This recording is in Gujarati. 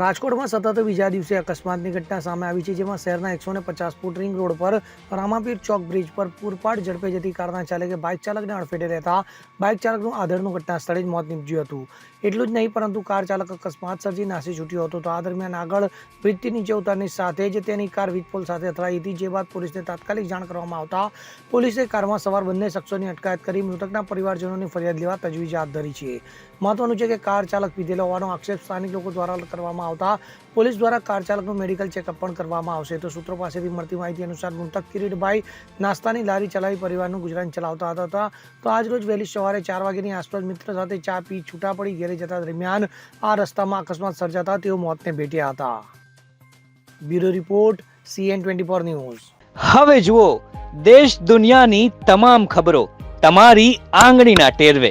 રાજકોટમાં સતત બીજા દિવસે અકસ્માતની ઘટના સામે આવી છે, જેમાં શહેરના એકસો ને પચાસ ફૂટ રિંગ રોડ પર રામાપીર ચોક બ્રિજ પર પૂરપાટ ઝડપે જતી કારના ચાલકે બાઇક ચાલકને અડફેટે રહેતા બાઇક ચાલકનું આધરનું ઘટના સ્થળે જ મોત નીપજ્યું હતું. એટલું જ નહીં, પરંતુ કાર ચાલક અકસ્માત સર્જી નાસી છૂટ્યો હતો. તો આ દરમિયાન આગળ બ્રિજથી નીચે ઉતારની સાથે જ તેની કાર વીજપોલ સાથે અથડાઈ હતી, જે બાદ પોલીસને તાત્કાલિક જાણ કરવામાં આવતા પોલીસે કારમાં સવાર બંને શખ્સોની અટકાયત કરી મૃતકના પરિવારજનોની ફરિયાદ લેવા તજવીજ હાથ ધરી છે. મહત્વનું છે કે કાર ચાલક પીધેલો હોવાનો આક્ષેપ સ્થાનિક લોકો દ્વારા કરવામાં આવતા પોલીસ દ્વારા કાર ચાલકનું મેડિકલ ચેકઅપ પણ કરવામાં આવશે. તો સૂત્રો પાસેથી મળતી માહિતી અનુસાર મૃતક કિરીટભાઈ નાસ્તાની લારી ચલાવી પરિવારનું ગુજરાન ચલાવતા હતા. તો આજ રોજ વહેલી સવારે ચાર વાગ્યાની આસપાસ મિત્ર સાથે ચા પી છૂટા પડી ઘેરે જતા દરમિયાન આ રસ્તામાં અકસ્માત સર્જાતા તેઓ મોતને ભેટ્યા હતા. Bureau report, CN twenty four news. હવે જુઓ, દેશ દુનિયાની તમામ ખબરો તમારી આંગળીના ટેરવે.